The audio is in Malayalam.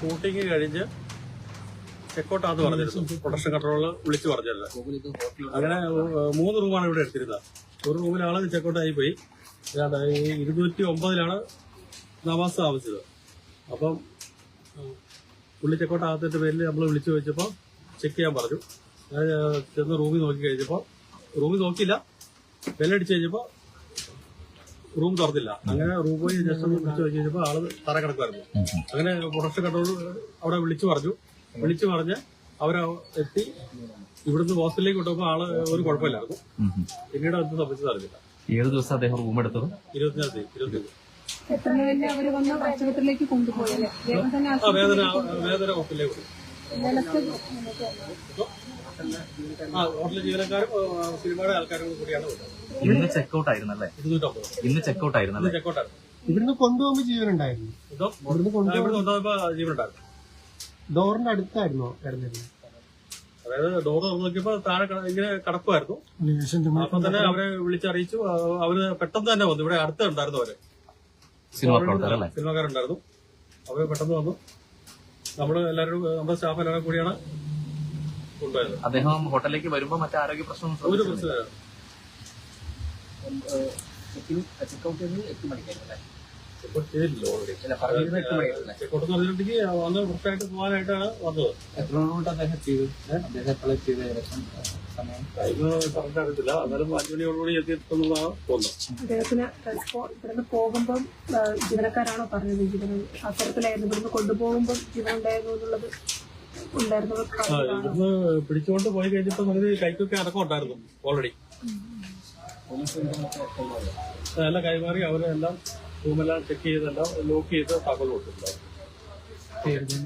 ഷൂട്ടിങ് കഴിഞ്ഞ് ചെക്കൗട്ടാന്ന് പറഞ്ഞിരുന്നു. പ്രൊഡക്ഷൻ കൺട്രോൾ വിളിച്ചു പറഞ്ഞല്ല അങ്ങനെ മൂന്ന് റൂമാണ് ഇവിടെ എടുത്തിരുന്നത്. ഒരു റൂമിൽ ആൾ ചെക്കൗട്ട് ആയി പോയി. ഇരുന്നൂറ്റി ഒമ്പതിലാണ് നവാസ് താമസിച്ചത്. അപ്പം പുള്ളി ചെക്കൗട്ട് ആകത്തിന്റെ പേരിൽ നമ്മൾ വിളിച്ചു വെച്ചപ്പോൾ ചെക്ക് ചെയ്യാൻ പറഞ്ഞു. ചെന്ന് റൂമിൽ നോക്കി കഴിഞ്ഞപ്പോൾ റൂമിൽ നോക്കിയില്ല. ബെല്ലടിച്ച് കഴിഞ്ഞപ്പോൾ റൂം തുറന്നില്ല. അങ്ങനെ റൂം പോയി ജസ്റ്റ് ഒന്ന് വിളിച്ചു നോക്കി കഴിഞ്ഞപ്പോൾ ആൾ തറ കിടക്കുമായിരുന്നു അങ്ങനെ പ്രൊഡക്ഷൻ കൺട്രോൾ അവിടെ വിളിച്ചു പറഞ്ഞു. വിളിച്ചു പറഞ്ഞ് അവര എത്തി. ഇവിടുന്ന് ഹോസ്റ്റലിലേക്ക് കൊണ്ടുപോകുമ്പോൾ ആൾ ഒരു കുഴപ്പമില്ലായിരുന്നു. പിന്നീട് അത് സംബന്ധിച്ച് അറിഞ്ഞില്ല. ഏഴു ദിവസം അദ്ദേഹം റൂം എടുത്തത്? ഇരുപത്തിനാല് തീയതി ഇരുപത്തി എത്ര തന്നെ അവർ വന്ന് ആശുപത്രിയിലേക്ക് കൊണ്ടുപോയല്ലേ വേദന വേദന ഹോസ്റ്റലിലേക്ക് ഇന്ന് ചെക്ക്ഔട്ട് ആയിരുന്നല്ലേ ഇന്ന് ചെക്ക്ഔട്ട് ആയിരുന്നല്ലേ ഇവിടുന്ന് കൊണ്ടുപോകുമ്പോ ജീവനുണ്ടായിരുന്നു ഇതോ ഇവിടുന്ന് കൊണ്ടുപോകുമ്പോ കൊണ്ടുപോകും ജീവനുണ്ടായിരുന്നു ഡോറിന്റെ അടുത്തായിരുന്നു കിടന്നിരുന്നത്. അതായത് ഡോർ തുറന്ന് നോക്കിയപ്പോ താഴെ ഇങ്ങനെ കടക്കുമായിരുന്നു. അപ്പൊ തന്നെ അവരെ വിളിച്ചറിയിച്ചു. അവർ പെട്ടെന്ന് തന്നെ വന്നു. ഇവിടെ അടുത്തുണ്ടായിരുന്നു അവർ. സിനിമാക്കാരുണ്ടായിരുന്നു. അവർ പെട്ടെന്ന് വന്നു. നമ്മൾ എല്ലാവരും നമ്മുടെ സ്റ്റാഫ് എല്ലാവരും കൂടിയാണ് അദ്ദേഹം ഹോട്ടലിലേക്ക് വരുമ്പോ മറ്റു ആരോഗ്യ പ്രശ്നം ഒരു പ്രശ്നമില്ല. ചെക്കൗട്ട് എട്ട് ചെക്കൗട്ട് എന്ന് പറഞ്ഞിട്ടുണ്ടെങ്കിൽ പോകാനായിട്ടാണ് വന്നത്. എത്ര മണിക്കൊണ്ട് അദ്ദേഹം ചെയ്തു? അദ്ദേഹം എപ്പോഴും ചെയ്ത ഏകദേശം? സമയം. ടൈം കറക്റ്റ് അറിയത്തില്ല എന്നാലും അഞ്ചു മണിയോടുകൂടി എത്തിയിട്ടുള്ളതാണ് തോന്നുന്നത് അദ്ദേഹത്തിന് ഇവിടുന്ന് പോകുമ്പം ജീവനക്കാരാണോ പറഞ്ഞത്? ജീവൻ അത്തരത്തിലായിരുന്നു. ഇവിടുന്ന് കൊണ്ടുപോകുമ്പം ജീവൻ ഉണ്ടായിരുന്നു എന്നുള്ളത് ഇവിടുന്ന് പിടിച്ചുകൊണ്ട് പോയി കഴിഞ്ഞപ്പോ നമുക്ക് കൈക്കൊക്കെ അടക്കം ഉണ്ടായിരുന്നു ഓൾറെഡി അതെല്ലാം കൈമാറി അവരെല്ലാം റൂമെല്ലാം ചെക്ക് ചെയ്തെല്ലാം ലോക്ക് ചെയ്ത് താക്കോൽ കൊടുത്തിട്ടുണ്ടായിരുന്നു